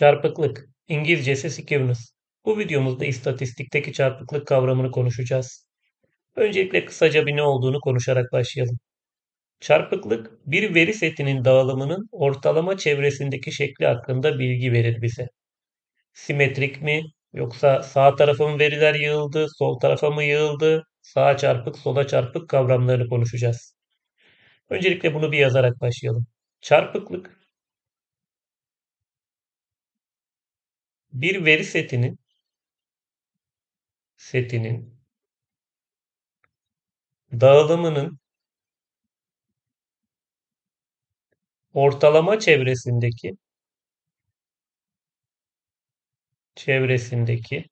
Çarpıklık, İngilizcesi skewness. Bu videomuzda istatistikteki çarpıklık kavramını konuşacağız. Öncelikle kısaca bir ne olduğunu konuşarak başlayalım. Çarpıklık, bir veri setinin dağılımının ortalama çevresindeki şekli hakkında bilgi verir bize. Simetrik mi, yoksa sağ tarafa mı veriler yığıldı, sol tarafa mı yığıldı, sağa çarpık, sola çarpık kavramlarını konuşacağız. Öncelikle bunu bir yazarak başlayalım. Çarpıklık, bir veri setinin setinin dağılımının ortalama çevresindeki çevresindeki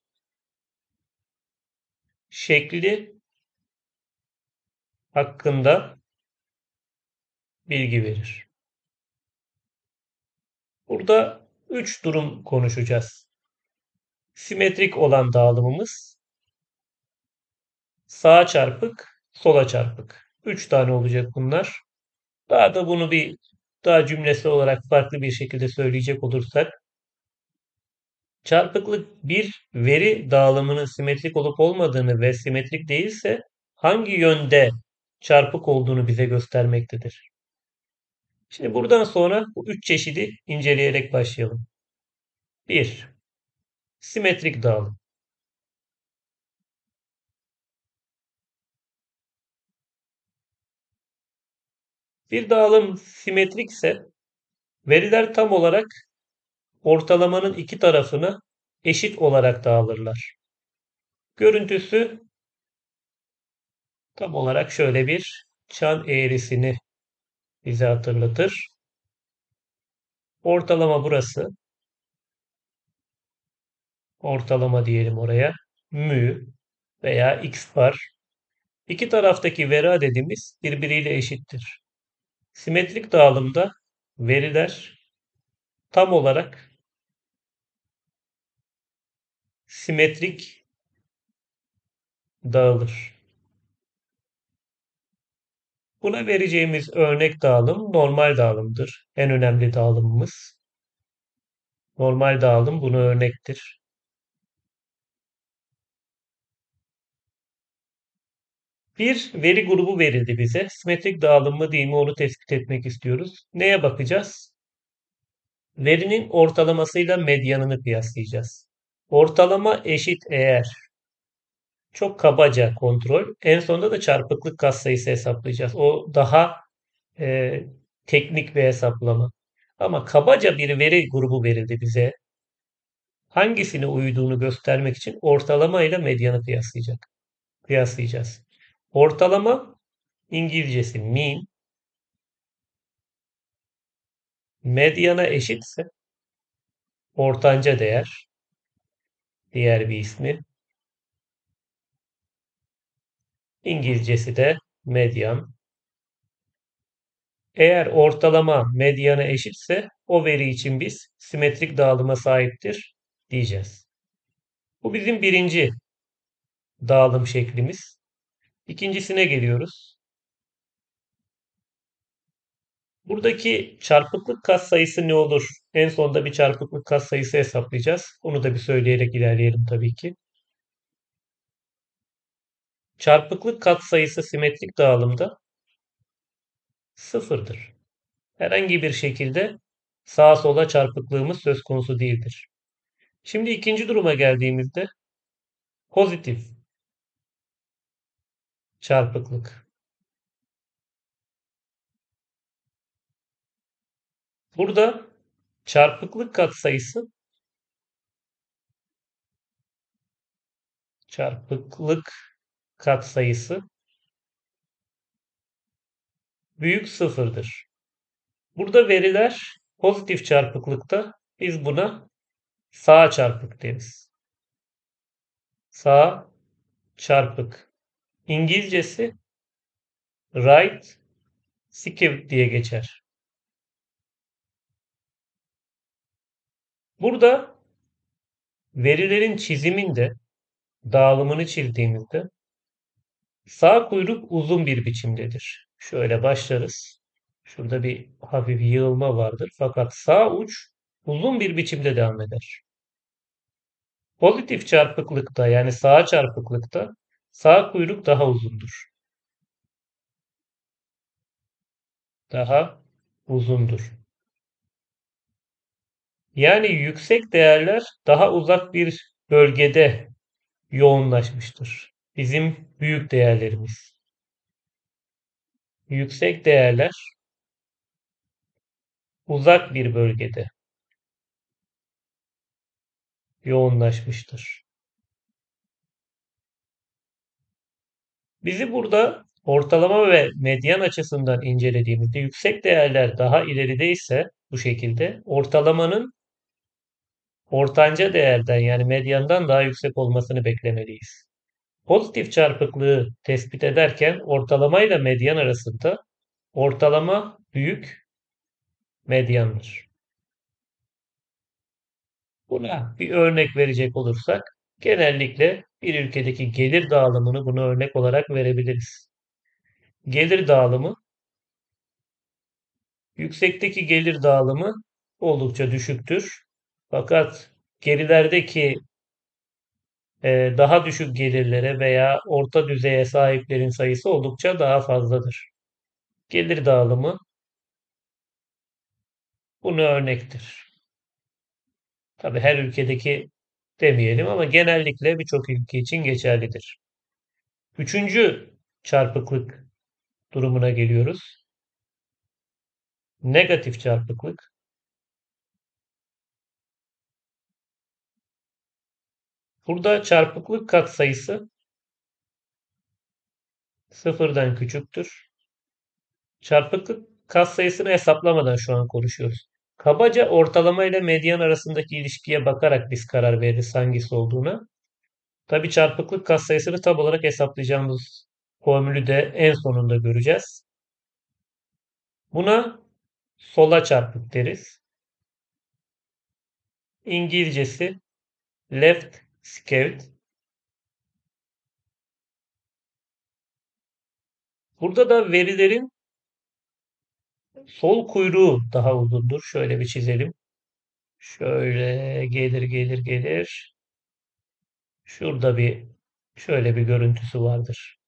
şekli hakkında bilgi verir. Burada üç durum konuşacağız. Simetrik olan dağılımımız sağa çarpık, sola çarpık. Üç tane olacak bunlar. Daha da bunu bir daha cümlesi olarak farklı bir şekilde söyleyecek olursak çarpıklık bir veri dağılımının simetrik olup olmadığını ve simetrik değilse hangi yönde çarpık olduğunu bize göstermektedir. Şimdi buradan sonra bu üç çeşidi inceleyerek başlayalım. 1. Simetrik dağılım. Bir dağılım simetrikse veriler tam olarak ortalamanın iki tarafına eşit olarak dağılırlar. Görüntüsü tam olarak şöyle bir çan eğrisini bize hatırlatır. Ortalama burası. Ortalama diyelim oraya. Mü veya x bar. İki taraftaki veri adedimiz birbiriyle eşittir. Simetrik dağılımda veriler tam olarak simetrik dağılır. Buna vereceğimiz örnek dağılım normal dağılımdır. En önemli dağılımımız. Normal dağılım bunu örnektir. Bir veri grubu verildi bize. Simetrik dağılım mı değil mi onu tespit etmek istiyoruz. Neye bakacağız? Verinin ortalamasıyla medyanını kıyaslayacağız. Ortalama eşit eğer çok kabaca kontrol. En sonunda da çarpıklık katsayısı hesaplayacağız. O daha e, teknik bir hesaplama. Ama kabaca bir veri grubu verildi bize. Hangisine uyduğunu göstermek için ortalama ile medyanı kıyaslayacak. Kıyaslayacağız. Ortalama İngilizcesi mean medyana eşitse ortanca değer diğer bir ismi İngilizcesi de medyan. Eğer ortalama medyana eşitse o veri için biz simetrik dağılıma sahiptir diyeceğiz. Bu bizim birinci dağılım şeklimiz. İkincisine geliyoruz. Buradaki çarpıklık katsayısı ne olur? En sonunda bir çarpıklık katsayısı hesaplayacağız. Onu da bir söyleyerek ilerleyelim tabii ki. Çarpıklık katsayısı simetrik dağılımda sıfırdır. Herhangi bir şekilde sağa sola çarpıklığımız söz konusu değildir. Şimdi ikinci duruma geldiğimizde pozitif çarpıklık. Burada çarpıklık katsayısı çarpıklık katsayısı büyük sıfırdır. Burada veriler pozitif çarpıklıkta biz buna sağ çarpık deriz. Sağ çarpık. İngilizcesi right skewed diye geçer. Burada verilerin çiziminde dağılımını çizdiğimizde sağ kuyruk uzun bir biçimdedir. Şöyle başlarız. Şurada bir hafif yığılma vardır. Fakat sağ uç uzun bir biçimde devam eder. Pozitif çarpıklıkta yani sağ çarpıklıkta sağ kuyruk daha uzundur. Daha uzundur. Yani yüksek değerler daha uzak bir bölgede yoğunlaşmıştır. Bizim büyük değerlerimiz. Yüksek değerler uzak bir bölgede yoğunlaşmıştır. Bizi burada ortalama ve medyan açısından incelediğimizde yüksek değerler daha ilerideyse bu şekilde ortalamanın ortanca değerden yani medyandan daha yüksek olmasını beklemeliyiz. Pozitif çarpıklığı tespit ederken ortalama ile medyan arasında ortalama büyük medyandır. Buna bir örnek verecek olursak genellikle bir ülkedeki gelir dağılımını buna örnek olarak verebiliriz. Gelir dağılımı yüksekteki gelir dağılımı oldukça düşüktür. Fakat gerilerdeki e, daha düşük gelirlere veya orta düzeye sahiplerin sayısı oldukça daha fazladır. Gelir dağılımı buna örnektir. Tabi her ülkedeki demeyelim ama genellikle birçok ülke için geçerlidir. Üçüncü çarpıklık durumuna geliyoruz. Negatif çarpıklık. Burada çarpıklık katsayısı sıfırdan küçüktür. Çarpıklık katsayısını hesaplamadan şu an konuşuyoruz. Kabaca ortalama ile medyan arasındaki ilişkiye bakarak biz karar veririz hangisi olduğuna. Tabi çarpıklık katsayısını tam olarak hesaplayacağımız formülü de en sonunda göreceğiz. Buna sola çarpık deriz. İngilizcesi left skewed. Burada da verilerin sol kuyruğu daha uzundur. Şöyle bir çizelim. Şöyle gelir gelir gelir. Şurada bir şöyle bir görüntüsü vardır.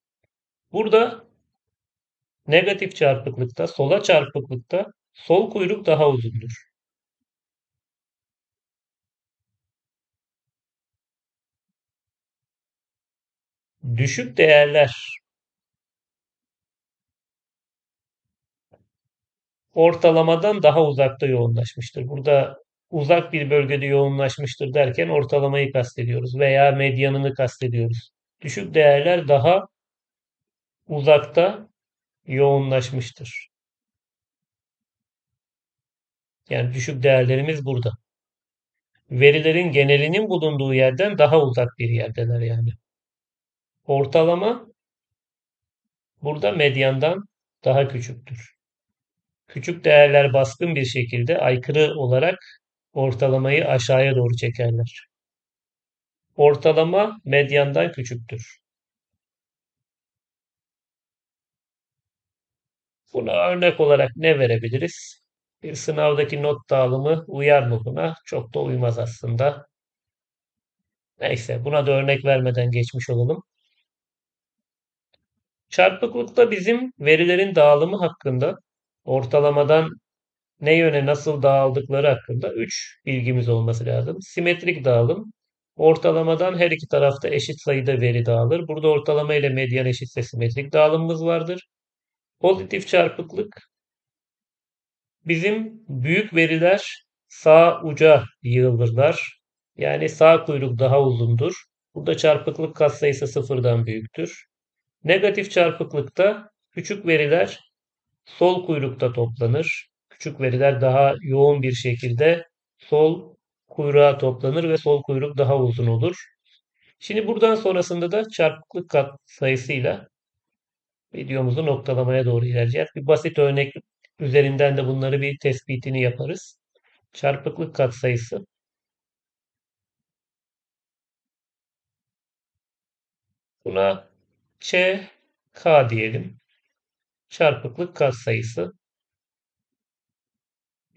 Burada negatif çarpıklıkta, sola çarpıklıkta sol kuyruk daha uzundur. Düşük değerler ortalamadan daha uzakta yoğunlaşmıştır. Burada uzak bir bölgede yoğunlaşmıştır derken ortalamayı kastediyoruz veya medyanını kastediyoruz. Düşük değerler daha uzakta yoğunlaşmıştır. Yani düşük değerlerimiz burada. Verilerin genelinin bulunduğu yerden daha uzak bir yerdeler yani. Ortalama burada medyandan daha küçüktür. Küçük değerler baskın bir şekilde aykırı olarak ortalamayı aşağıya doğru çekerler. Ortalama medyandan küçüktür. Buna örnek olarak ne verebiliriz? Bir sınavdaki not dağılımı uyar mı buna? Çok da uymaz aslında. Neyse buna da örnek vermeden geçmiş olalım. Çarpıklıkta bizim verilerin dağılımı hakkında ortalamadan ne yöne nasıl dağıldıkları hakkında 3 bilgimiz olması lazım. Simetrik dağılım. Ortalamadan her iki tarafta eşit sayıda veri dağılır. Burada ortalama ile medyan eşitse simetrik dağılımımız vardır. Pozitif çarpıklık bizim büyük veriler sağ uca yığılırlar. Yani sağ kuyruk daha uzundur. Burada çarpıklık katsayısı sıfırdan büyüktür. Negatif çarpıklıkta küçük veriler sol kuyrukta toplanır. Küçük veriler daha yoğun bir şekilde sol kuyruğa toplanır ve sol kuyruk daha uzun olur. Şimdi buradan sonrasında da çarpıklık katsayısıyla videomuzu noktalamaya doğru ilerleyeceğiz. Bir basit örnek üzerinden de bunları bir tespitini yaparız. Çarpıklık katsayısı Buna Ç, K diyelim. Çarpıklık katsayısı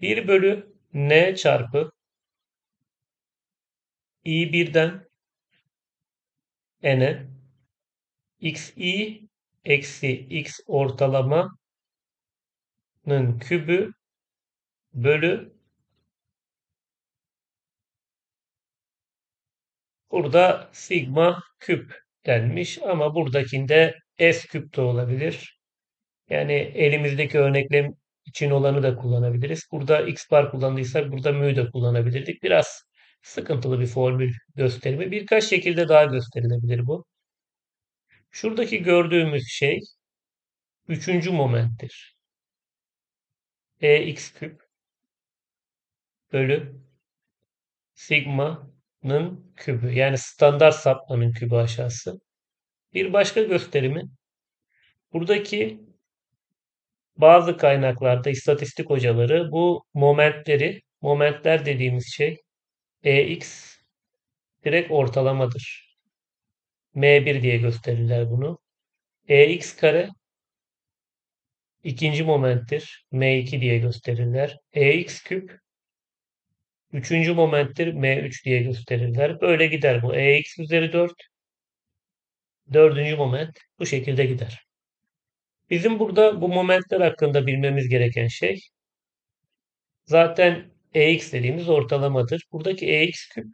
1 bölü N çarpı i1'den n'e xi eksi x ortalamanın kübü bölü burada sigma küp denmiş ama buradakinde s küp de olabilir. Yani elimizdeki örneklem için olanı da kullanabiliriz. Burada x bar kullandıysak burada mü de kullanabilirdik. Biraz sıkıntılı bir formül gösterimi. Birkaç şekilde daha gösterilebilir bu. Şuradaki gördüğümüz şey üçüncü momenttir. ex küp bölü sigma'nın kübü. Yani standart sapmanın kübü aşağısı. Bir başka gösterimi buradaki bazı kaynaklarda istatistik hocaları bu momentleri, momentler dediğimiz şey ex direkt ortalamadır. M1 diye gösterirler bunu. ex kare ikinci momenttir. M2 diye gösterirler. ex küp üçüncü momenttir. M3 diye gösterirler. Böyle gider bu. ex üzeri 4 dördüncü moment bu şekilde gider. Bizim burada bu momentler hakkında bilmemiz gereken şey zaten ex dediğimiz ortalamadır. Buradaki ex küp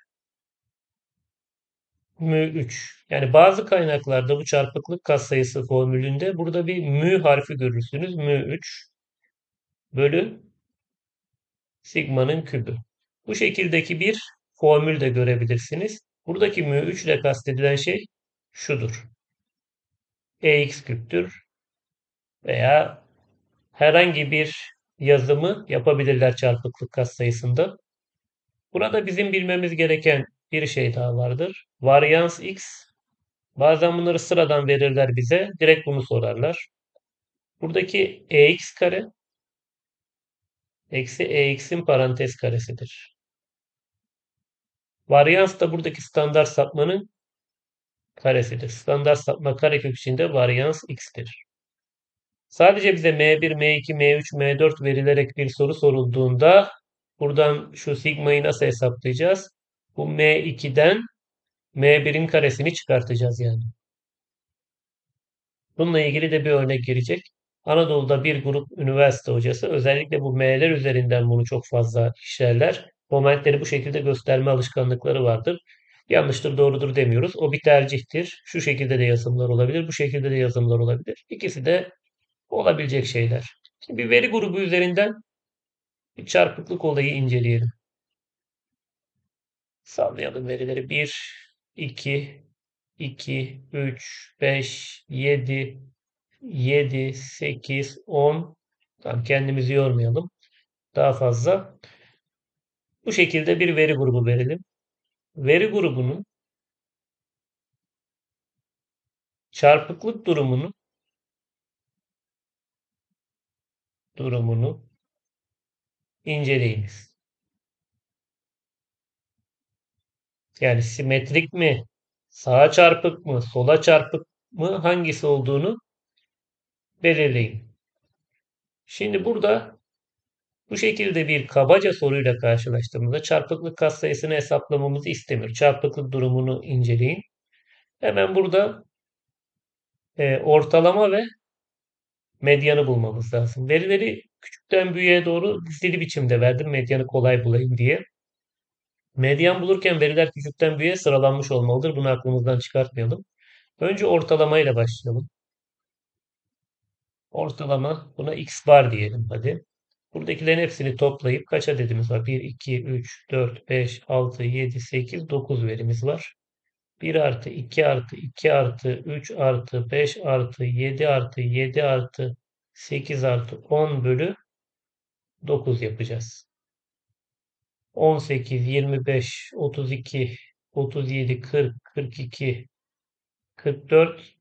mü 3. Yani bazı kaynaklarda bu çarpıklık katsayısı formülünde burada bir mü harfi görürsünüz. Mü 3 bölü sigmanın kübü. Bu şekildeki bir formül de görebilirsiniz. Buradaki mü 3 ile kastedilen şey şudur. ex küptür veya herhangi bir yazımı yapabilirler çarpıklık katsayısında. Burada bizim bilmemiz gereken bir şey daha vardır. Varyans x. Bazen bunları sıradan verirler bize. Direkt bunu sorarlar. Buradaki ex kare eksi ex'in parantez karesidir. Varyans da buradaki standart sapmanın karesidir. Standart sapma karekök içinde varyans x'tir. Sadece bize M1, M2, M3, M4 verilerek bir soru sorulduğunda buradan şu sigmayı nasıl hesaplayacağız? Bu M2'den M1'in karesini çıkartacağız yani. Bununla ilgili de bir örnek gelecek. Anadolu'da bir grup üniversite hocası özellikle bu M'ler üzerinden bunu çok fazla işlerler. Momentleri bu şekilde gösterme alışkanlıkları vardır. Yanlıştır, doğrudur demiyoruz. O bir tercihtir. Şu şekilde de yazımlar olabilir, bu şekilde de yazımlar olabilir. İkisi de olabilecek şeyler. Şimdi bir veri grubu üzerinden bir çarpıklık olayı inceleyelim. Sallayalım verileri. 1, 2, 2, 3, 5, 7, 7, 8, 10. Tamam kendimizi yormayalım. Daha fazla. Bu şekilde bir veri grubu verelim. Veri grubunun çarpıklık durumunu durumunu inceleyiniz. Yani simetrik mi, sağa çarpık mı, sola çarpık mı hangisi olduğunu belirleyin. Şimdi burada bu şekilde bir kabaca soruyla karşılaştığımızda çarpıklık katsayısını hesaplamamızı istemiyor. Çarpıklık durumunu inceleyin. Hemen burada e, ortalama ve medyanı bulmamız lazım. Verileri küçükten büyüğe doğru dizili biçimde verdim. Medyanı kolay bulayım diye. Medyan bulurken veriler küçükten büyüğe sıralanmış olmalıdır. Bunu aklımızdan çıkartmayalım. Önce ortalamayla başlayalım. Ortalama buna x bar diyelim hadi. Buradakilerin hepsini toplayıp kaç adedimiz var? 1, 2, 3, 4, 5, 6, 7, 8, 9 verimiz var. 1 artı 2 artı 2 artı 3 artı 5 artı 7 artı 7 artı 8 artı 10 bölü 9 yapacağız. 18, 25, 32, 37, 40, 42, 44,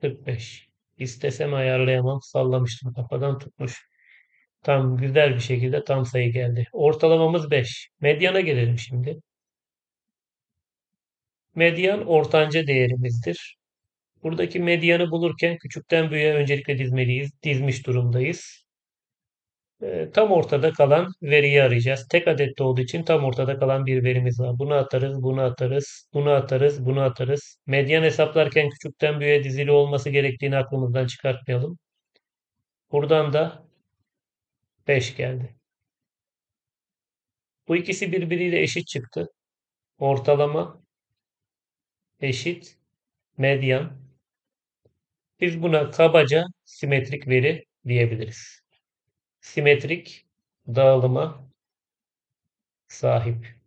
45. İstesem ayarlayamam. Sallamıştım. Kafadan tutmuş. Tam güzel bir şekilde tam sayı geldi. Ortalamamız 5. Medyana gelelim şimdi. Medyan ortanca değerimizdir. Buradaki medyanı bulurken küçükten büyüğe öncelikle dizmeliyiz. Dizmiş durumdayız. e, tam ortada kalan veriyi arayacağız. Tek adette olduğu için tam ortada kalan bir verimiz var. Bunu atarız, bunu atarız, bunu atarız, bunu atarız. Medyan hesaplarken küçükten büyüğe dizili olması gerektiğini aklımızdan çıkartmayalım. Buradan da 5 geldi. Bu ikisi birbiriyle eşit çıktı. Ortalama eşit medyan. Biz buna kabaca simetrik veri diyebiliriz. Simetrik dağılıma sahip.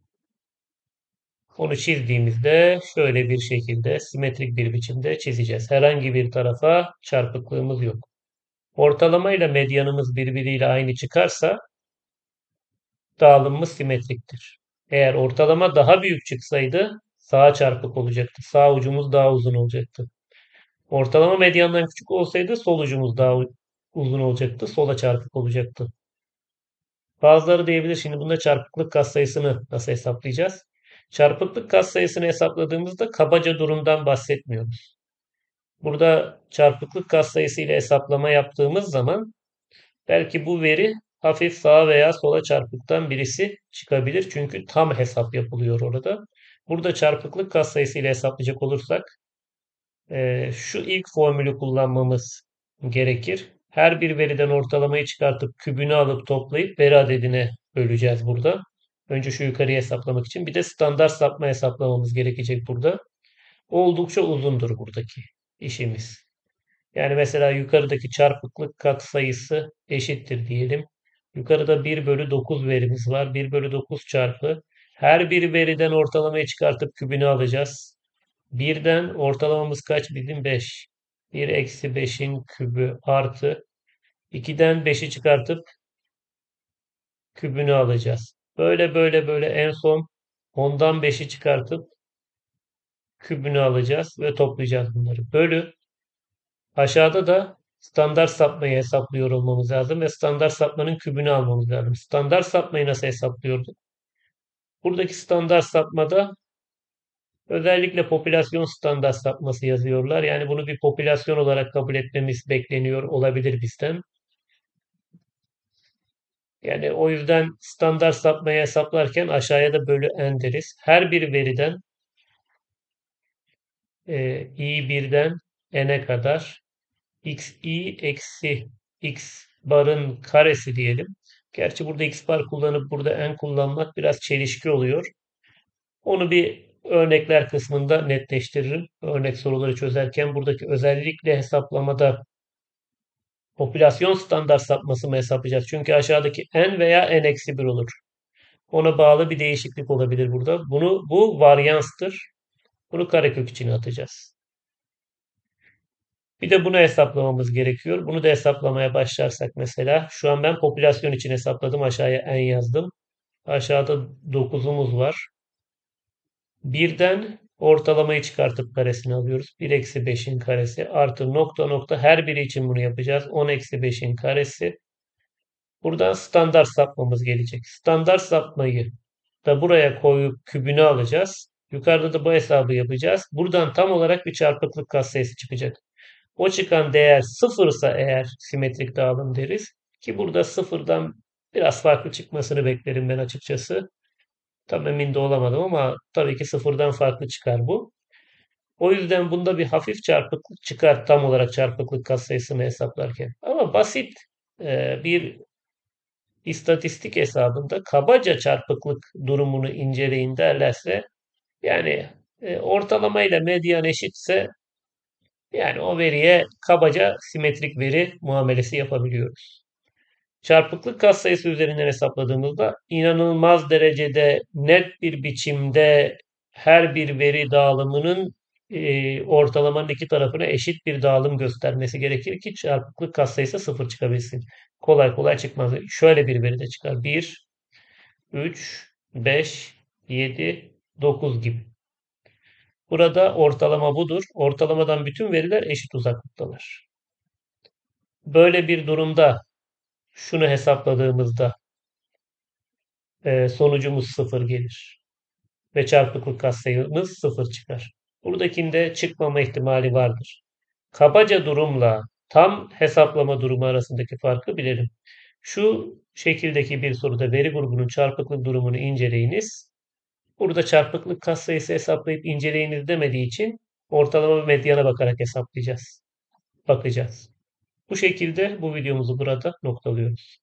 Onu çizdiğimizde şöyle bir şekilde simetrik bir biçimde çizeceğiz. Herhangi bir tarafa çarpıklığımız yok. Ortalama ile medyanımız birbiriyle aynı çıkarsa dağılımımız simetriktir. Eğer ortalama daha büyük çıksaydı sağa çarpık olacaktı. Sağ ucumuz daha uzun olacaktı. Ortalama medyandan küçük olsaydı sol ucumuz daha uzun olacaktı. Sola çarpık olacaktı. Bazıları diyebilir şimdi bunda çarpıklık katsayısını nasıl hesaplayacağız? Çarpıklık katsayısını hesapladığımızda kabaca durumdan bahsetmiyoruz. Burada çarpıklık katsayısı ile hesaplama yaptığımız zaman belki bu veri hafif sağa veya sola çarpıktan birisi çıkabilir. Çünkü tam hesap yapılıyor orada. Burada çarpıklık katsayısı ile hesaplayacak olursak e, şu ilk formülü kullanmamız gerekir. Her bir veriden ortalamayı çıkartıp kübünü alıp toplayıp veri adedine böleceğiz burada. Önce şu yukarıya hesaplamak için. Bir de standart sapma hesaplamamız gerekecek burada. Oldukça uzundur buradaki işimiz. Yani mesela yukarıdaki çarpıklık katsayısı eşittir diyelim. Yukarıda 1 bölü 9 verimiz var. 1 bölü 9 çarpı. Her bir veriden ortalamayı çıkartıp kübünü alacağız. 1'den ortalamamız kaç bizim? 5. 1 eksi 5'in kübü artı 2'den 5'i çıkartıp kübünü alacağız. Böyle böyle böyle en son 10'dan 5'i çıkartıp kübünü alacağız ve toplayacağız bunları. Bölü aşağıda da standart sapmayı hesaplıyor olmamız lazım ve standart sapmanın kübünü almamız lazım. Standart sapmayı nasıl hesaplıyorduk? Buradaki standart sapmada özellikle popülasyon standart sapması yazıyorlar. Yani bunu bir popülasyon olarak kabul etmemiz bekleniyor olabilir bizden. Yani o yüzden standart sapmayı hesaplarken aşağıya da bölü n deriz. Her bir veriden e, i birden n'e kadar x i eksi x barın karesi diyelim. Gerçi burada x bar kullanıp burada n kullanmak biraz çelişki oluyor. Onu bir örnekler kısmında netleştiririm. Örnek soruları çözerken buradaki özellikle hesaplamada popülasyon standart sapması mı hesaplayacağız? Çünkü aşağıdaki n veya n eksi 1 olur. Ona bağlı bir değişiklik olabilir burada. Bunu bu varyanstır. Bunu karekök içine atacağız. Bir de bunu hesaplamamız gerekiyor. Bunu da hesaplamaya başlarsak mesela şu an ben popülasyon için hesapladım. Aşağıya n yazdım. Aşağıda 9'umuz var. Birden ortalamayı çıkartıp karesini alıyoruz. 1 eksi 5'in karesi artı nokta nokta her biri için bunu yapacağız. 10 eksi 5'in karesi. Buradan standart sapmamız gelecek. Standart sapmayı da buraya koyup kübünü alacağız. Yukarıda da bu hesabı yapacağız. Buradan tam olarak bir çarpıklık katsayısı çıkacak. O çıkan değer sıfırsa eğer simetrik dağılım deriz. Ki burada sıfırdan biraz farklı çıkmasını beklerim ben açıkçası. Tam emin de olamadım ama tabii ki sıfırdan farklı çıkar bu. O yüzden bunda bir hafif çarpıklık çıkar tam olarak çarpıklık katsayısını hesaplarken. Ama basit e, bir istatistik hesabında kabaca çarpıklık durumunu inceleyin derlerse yani e, ortalama ile medyan eşitse yani o veriye kabaca simetrik veri muamelesi yapabiliyoruz. Çarpıklık katsayısı üzerinden hesapladığımızda inanılmaz derecede net bir biçimde her bir veri dağılımının e, ortalamanın iki tarafına eşit bir dağılım göstermesi gerekir ki çarpıklık katsayısı sıfır çıkabilsin. Kolay kolay çıkmaz. Şöyle bir veri de çıkar. 1, 3, 5, 7, 9 gibi. Burada ortalama budur. Ortalamadan bütün veriler eşit uzaklıktalar. Böyle bir durumda şunu hesapladığımızda e, sonucumuz sıfır gelir. Ve çarpıklık katsayımız sıfır çıkar. Buradakinde çıkmama ihtimali vardır. Kabaca durumla tam hesaplama durumu arasındaki farkı bilelim. Şu şekildeki bir soruda veri grubunun çarpıklık durumunu inceleyiniz. Burada çarpıklık katsayısı hesaplayıp inceleyiniz demediği için ortalama ve medyana bakarak hesaplayacağız. Bakacağız. Bu şekilde bu videomuzu burada noktalıyoruz.